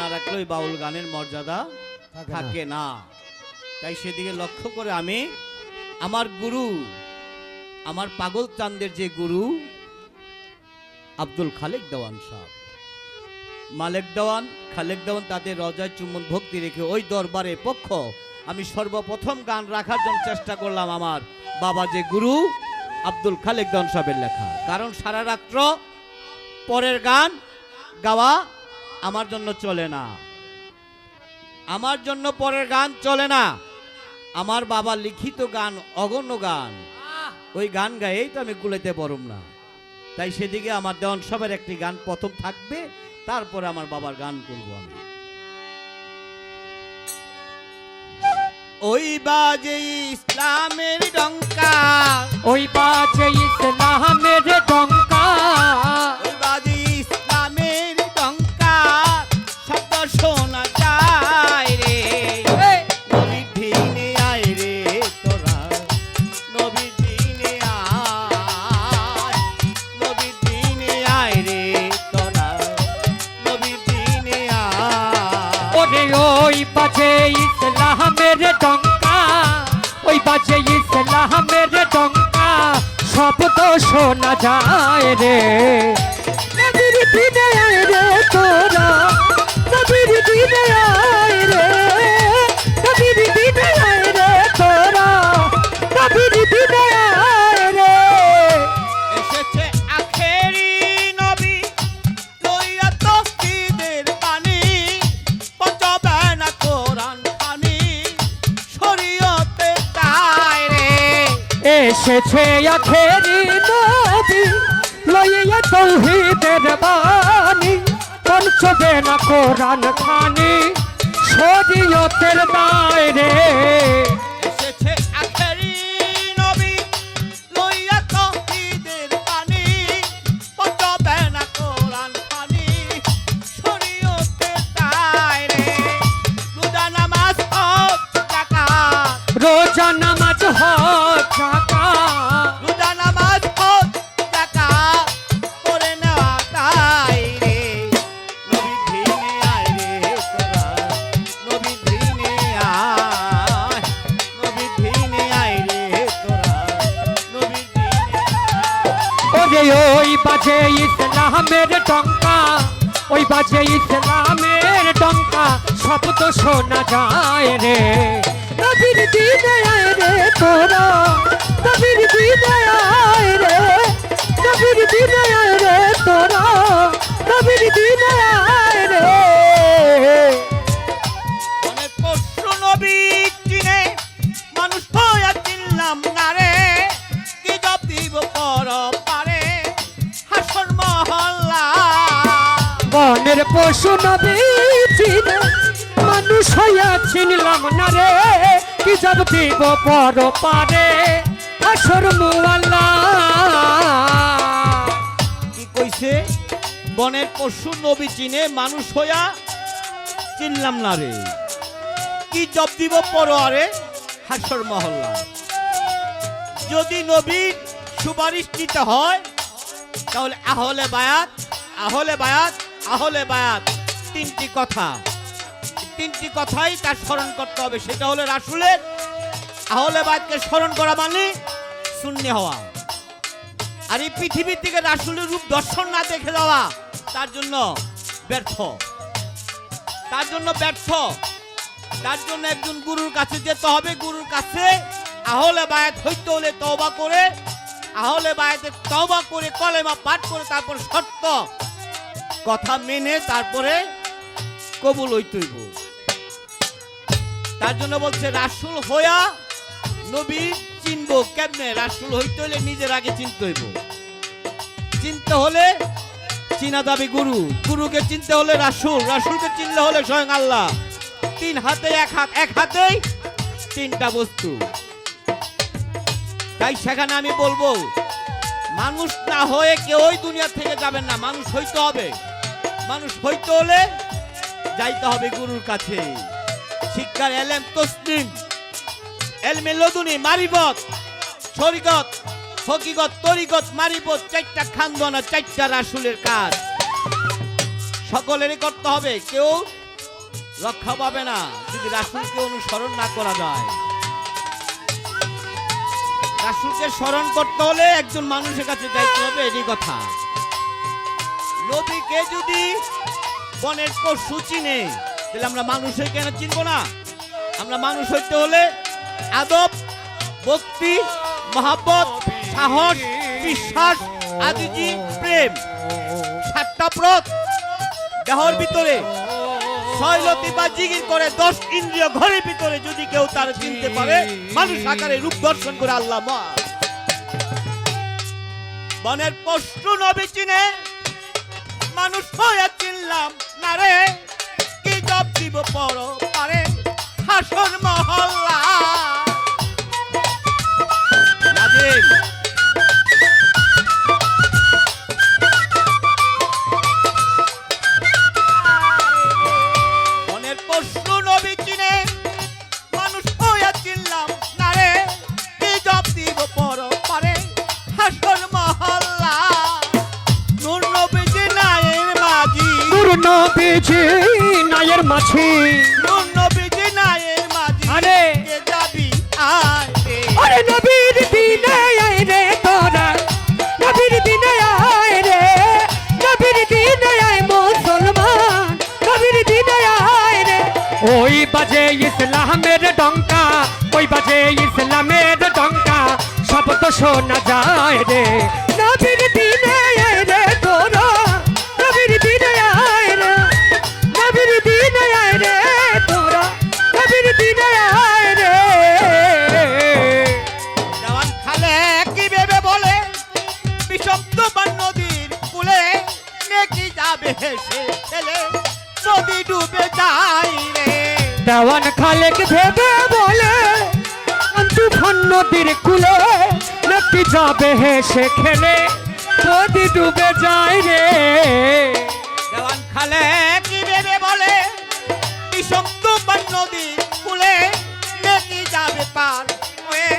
না রাখলে ওই বাউল গানের মর্যাদা থাকে না। থাকে না। তাই সেদিকে লক্ষ্য করে আমি আমার গুরু আমার পাগল চান্দের যে গুরু আব্দুল খালেক দেওয়ান সাহেব। মালেক দেওয়ান খালেক দেওয়ান তাদের রজায় চুম্বন ভক্তি রেখে ওই দরবারে পক্ষ। আমি সর্বপ্রথম গান রাখার জন্য চেষ্টা করলাম আমার বাবা যে গুরু আব্দুল খালেক দেওয়ান সাহেবের লেখা। কারণ সারা রাত্র পরের গান গাওয়া আমার জন্য চলে না। আমার জন্য পরের গান চলে না। আমার বাবা লিখিত গান, অগণ্য গান। ওই গান গায়েই তো আমি কুলেতে বরম না। তাই সেদিকে আমার দেওয়ান সবের একটি গান প্রথম থাকবে, তারপরে আমার বাবার গান করব আমি। ওই বাজে ইসলামের ডঙ্কা ওই বাজে ইসলামের ডঙ্কা ওরে ওই বাজে ইসলামের ডঙ্কা, ওই বাজে ইসলামের ডঙ্কা তো শোনা যায় রে। রে তোরা রে। এসেছে আখেরি নবী লইয়া তৌহিদের বাণী। পঞ্চবে না কোরআন খানি শরীয়তের দায়রে এসেছে আখেরি নবী লইয়া তসবিদের পানি পচবে না কোরআন পানি শরীয়তে তাই রে রোজা নামাজ হক জাকাত। রোজা ওই বাজে ইসলামের ডঙ্কা ওই বাজে ইসলামের ডঙ্কা শব্দ শোনা যায় রে। নবীর দিনে আয় রে তোরা নবীর দিনে আয় রে নবীর দিনে আয় রে তোরা নবীর দিনে আয় রে। মনে পশু নবী চিনে মানুষ হইয়া চিনলাম না রে। কি জব দিব পর পারে হাসর মহল্লা। বনের পশু নবী চিনে মানুষ হইয়া কি কইছে? বনের পশু নবী চিনে মানুষ হইয়া চিনলাম না রে। কি জব দিব পরে হাসর মহল্লা। যদি নবীর সুপারিশ নিতে হয়, তাহলে আহলে বায়াত আহলে বায়াত আহলে বায়াত, তিনটি কথা। তিনটি কথাই তার স্মরণ করতে হবে। সেটা হলো রাসুলের আহলে বায়াতকে স্মরণ করা মানে শূন্য হওয়া। আর এই পৃথিবীর থেকে রাসুলের রূপ দর্শন না দেখে যাওয়া, তার জন্য ব্যর্থ। তার জন্য ব্যর্থ। তার জন্য একজন গুরুর কাছে যেতে হবে। গুরুর কাছে আহলে বায়াত হইতে হলে তওবা করে, আহলে বায়াতে তওবা করে, কলেমা পাঠ করে, তারপর সত্য কথা মেনে তারপরে কবুল হইতে হইব। তার জন্য বলছে, রাসুল হইয়া নবী চিনবো কেমনে? রাসুল হইতে হলে নিজের আগে চিনতে হইব। চিনতে হলে চিনা যাবে গুরু। গুরুকে চিনতে হলে রাসুল। রাসুলকে চিনলে হলে স্বয়ং আল্লাহ। তিন হাতে, এক হাত, এক হাতেই তিনটা বস্তু। তাই সেখানে আমি বলব, মানুষ না হয়ে কেউই দুনিয়া থেকে যাবেন না। মানুষ হইতে হবে। মানুষ হইতে হলে যাইতে হবে গুরুর কাছে। শিক্ষার এলেম তসলিম। এলমে লদুনি মারিবত শরিগত হকিগত তরিগত মারিবত, চারটা খান্দনা চারটা রাসুলের কাজ। সকলেরই করতে হবে, কেউ রক্ষা পাবে না, যদি রাসুলকে অনুসরণ না করা যায়। রাসুলকে স্মরণ করতে হলে একজন মানুষের কাছে যাইতে হবে, এটি কথা। নবীকে যদি বনের পশু চিনে তাহলে আমরা মানুষের কেন চিনবো না? আমরা মানুষ হইতে হলে আদব, ভক্তি, মহাব্বত, সাহস, বিশ্বাস, আদিজি, প্রেম, সাতটা প্রত দেহর ভিতরে করে দশ ইন্দ্রিয় ঘরের ভিতরে যদি কেউ তার চিনতে পারে, মানুষ আকারে রূপ দর্শন করে আল্লাহ বনের পশু নবী চিনে, মানুষ হয়ে চিনলাম না রে। দিব পর পারে হাসর মহল্লা। ইসলামের ডঙ্কা, ওই বাজে ইসলামের ডঙ্কা। শব্দ শোনা যায় রে। নবীর দিনে রে তোরা, নবীর দিনে দিনে আয় রে তোরা, নবীর আয় রে। দেওয়ান খালে কি ভেবে বলে? বিষাক্ত বান নদীর কুলে নেকি যাবে হেসে ছেলে নদী ডুবে যাই রে। দেওয়ান খালেক ভেবে বলে তুফান নদীর কুলে নাকি যাবে হেসে খেলে নদী ডুবে যায় রে। দেওয়ান খালে কি ভেবে বলে বিষাক্ত বান নদীর কুলে নেকি যাবে পার হয়ে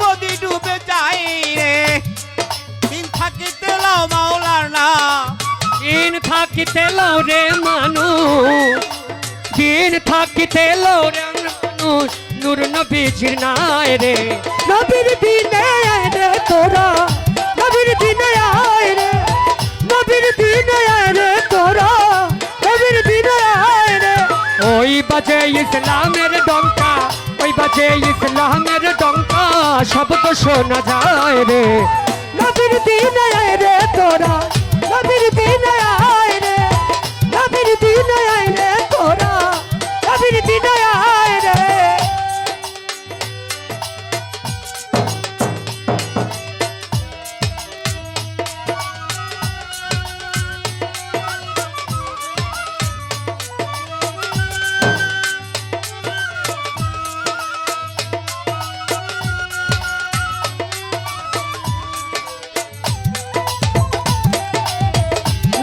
নদী ডুবে যাই রে। দিন থাকিতে লাও মাওলার না দিন থাকিতে লো রে মানুষ। দিন থাকিতে লো রে মানুষ নূর নবীজির নাই রে। নবীর দিনে আয় রে তোরা নবীর দিনে আয় রে। নবীর দিনে আয় রে তোরা নবীর দিনে আয় রে। ওই বাজে ইসলামের ডঙ্কা ওই বাজে ইসলামের ডঙ্কা শব্দ শোনা যায় রে। নবীর দিনে আয় রে তোরা নবীর দিনে আয় রে। নবীর দিনে আয় রে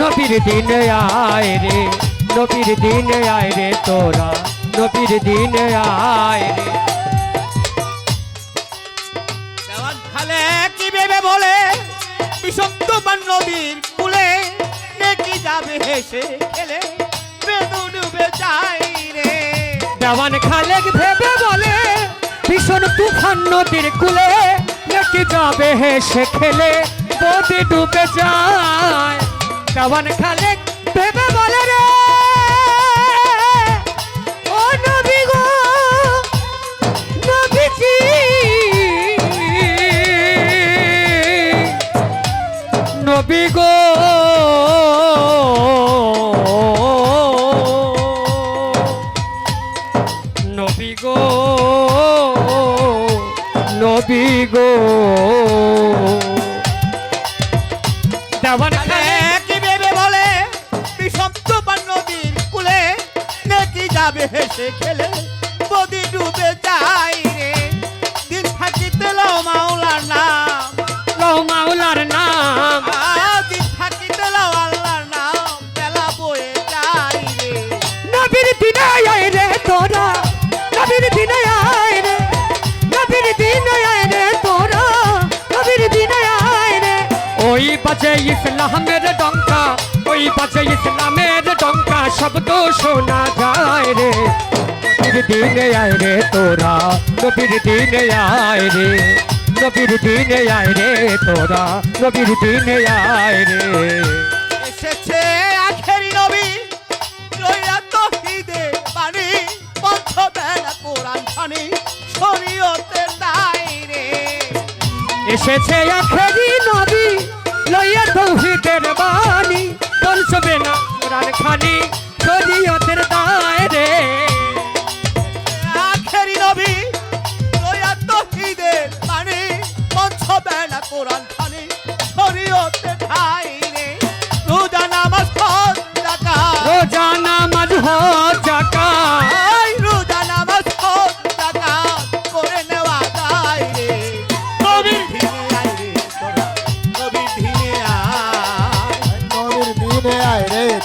নবীর দিনে আয় রে নবীর দিন আয় রে তোরা। নবীর দিন আয় রে। দেওয়ান খালে কি ভেবে বলে? বিষাক্ত বান নদীর কুলে নেকি যাবে হেসে খেলে? বেদু ডুবে যাই রে। দেওয়ান খালেক ভেবে বলে? ভীষণ তুফান নদীর কুলে নাকি যাবে হেসে খেলে? নদী ডুবে যায়। দেওয়ান ভেবে বলে রে? নবী গো। নবী গো নবী গো। দেওয়ান কি ভেবে বলে বিষাক্ত বান নদীর কুলে নেকি যাবে হেসে খেলে। বাজে ইসলামের ডঙ্কা ওই বাজে ইসলামের ডঙ্কা শব্দ শোনা যায় রে। নবীর দিনে আয় রে তোরা নবীর দিনে আয় রে। নবীর দিনে আয় রে তোরা নবীর দিনে আয় রে। এসেছে আখেরি নবী লইয়া তহিদে পানি পঞ্চবেলা কোরআন খানি শরীয়তে দাইরে এসেছে আখেরি নবী লইয়া তৌহিদের বাণী পৌঁছবে না কোরআন খানি শরীয়তের দায় রে। আখেরি নবী, লইয়া তহিদে পানি না কোরআন।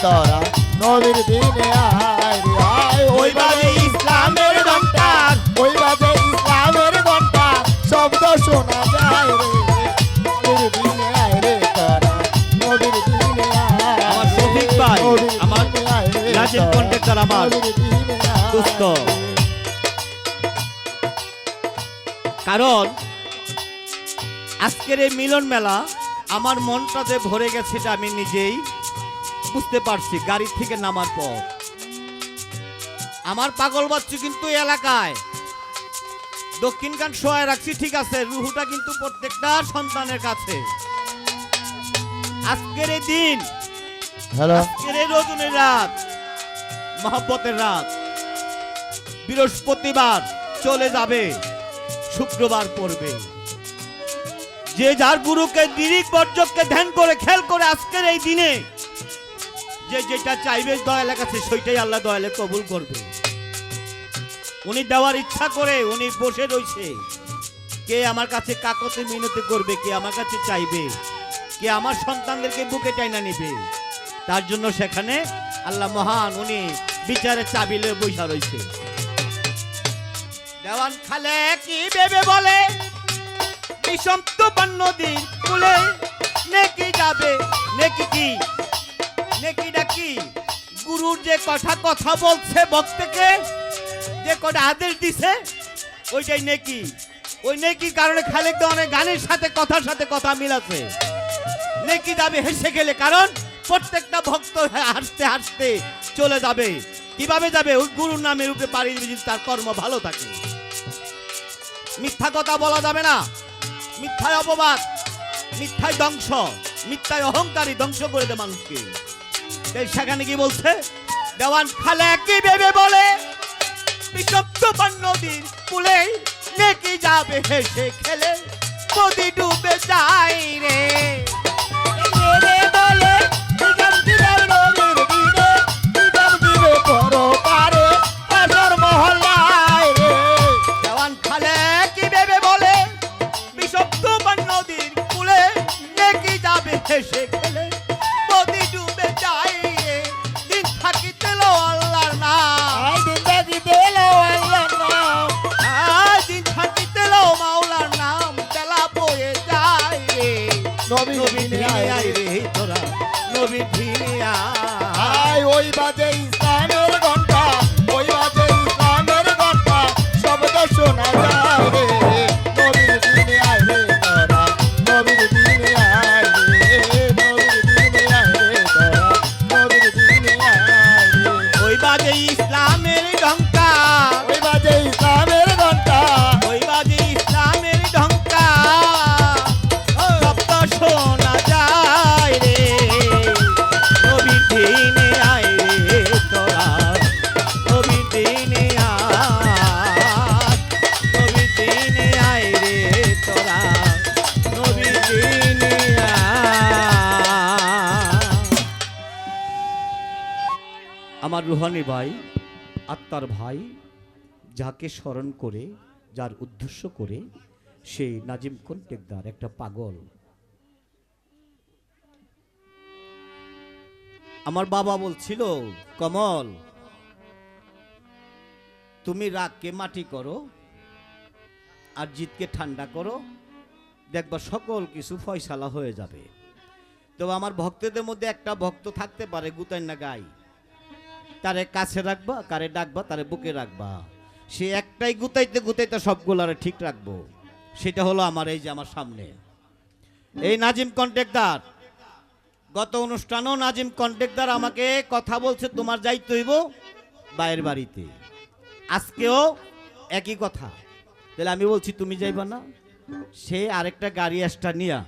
তোরা নবীর দিনে আয় আয় ওই বাজে ইসলামের ঘণ্টা ওই বাজে ইসলামের ঘণ্টা শব্দ শোনা যায় রে নবীর দিনে আয় রে তোরা নবীর দিনে আয় আমার শফিক ভাই, আমার কন্ট্রাক্টর আমার। কারণ আজকের এই মিলন মেলা আমার মনটাতে ভরে গেছে এটা আমি নিজেই বুঝতে পারছি গাড়ি থেকে নামার পর। আমার পাগল বাচ্চু কিন্তু এলাকায়। দক্ষিণ কান সহায় রাখছি ঠিক আছে রুহুটা কিন্তু প্রত্যেকটা সন্তানের কাছে। আজকের এই দিন আজকের এই রজনীর রাত মহব্বতের রাত। বৃহস্পতিবার চলে যাবে শুক্রবার পড়বে। যে যার গুরুকে দিরিক বর্জককে ধ্যান করে খেল করে আজকের এই দিনে যে যেটা চাইবে দয়ালের কাছে সেইটাই আল্লাহ দয়ালে কবুল করবে। উনি দেওয়ার ইচ্ছা করে, উনি বসে রইছে কে আমার কাছে কাকতে মিনতি করবে, কে আমার কাছে চাইবে, কে আমার সন্তানদেরকে বুকে টাইনা নিবে, তার জন্য সেখানে আল্লাহ মহান উনি বিচারে চাবিলে বৈশা রয়েছে। দেওয়ান খালে কি বেবে বলে? বিষম তুফান নদীর কুলে নেকি যাবে, নেকি কি নেকিটা কি গুরুর যে কথা কথা বলছে ভক্তকে, যে কটা আদেশ দিছে, ওইটাই নেকি। ওই কারণে খালেক অনেক গানের সাথে কথার সাথে কথা মিলাছে নেকি হেসে গেলে কারণ প্রত্যেকটা ভক্ত হাসতে হাসতে চলে যাবে। কীভাবে যাবে? ওই গুরুর নামের উপরে পাড়ি দিবে যদি তার কর্ম ভালো থাকে। মিথ্যা কথা বলা যাবে না। মিথ্যায় অপবাদ, মিথ্যায় ধ্বংস, মিথ্যায় অহংকারী ধ্বংস করে দেয় মানুষকে। সেখানে কি বলছে, দেওয়ান খালে কি ভেবে বলে বিষপ্ত নদীর কুলে নেকি যাবে হেসে খেলে, নদী ডুবে যায় রে রে। আমার রুহানি ভাই, আত্মার ভাই, যাকে স্মরণ করে, যার উদ্দেশ্য করে সেই নাজিম কন্টেকদার একটা পাগল। আমার বাবা বলছিল, কমল, তুমি রাগকে মাটি করো আর জিতকে ঠান্ডা করো। দেখবা সকল কিছু ফয়সালা হয়ে যাবে। তো আমার ভক্তদের মধ্যে একটা ভক্ত থাকতে পারে গুতাই না গাই। তারে কাছে রাখবা, কারে ডাকবা, তারে বুকে রাখবা। সে একটাই গুতাইতে গুতাইতে সবগুলারে ঠিক রাখব। সেটা হলো আমার এই যে আমার সামনে। এই নাজিম কন্ট্রাক্টর গত অনুষ্ঠানেও নাজিম কন্ট্রাক্টর আমাকে কথা বলছে, তোমার যাইতে হইব বাইরের বাড়িতে। আজকেও একই কথা। তাহলে আমি বলছি, তুমি যাইবা না। সে আরেকটা গাড়ি এক্সট্রা নিয়া,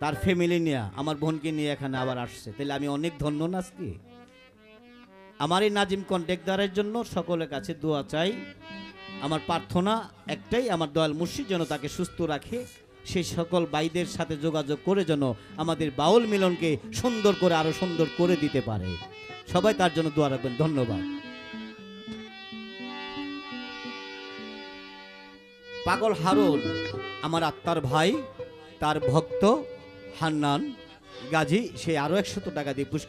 তার ফ্যামিলি নিয়ে, আমার বোনকে নিয়ে এখানে আবার আসছে। তাহলে আমি অনেক ধন্য না আজকে? আমার এই নাজিম কন্ট্রাক্টরের জন্য সকলের কাছে দোয়া চাই। আমার প্রার্থনা একটাই, আমার দয়াল মুর্শিদ যেন তাকে সুস্থ রাখে, সেই সকল বাইদের সাথে যোগাযোগ করে যেন আমাদের বাউল মিলনকে সুন্দর করে, আরও সুন্দর করে দিতে পারে। সবাই তার জন্য দোয়া রাখবেন, ধন্যবাদ। পাগল হারুন, আমার আত্মার ভাই, তার ভক্ত হান্নান গাজী, সে আরও একশত টাকা দিয়ে পুরস্কৃত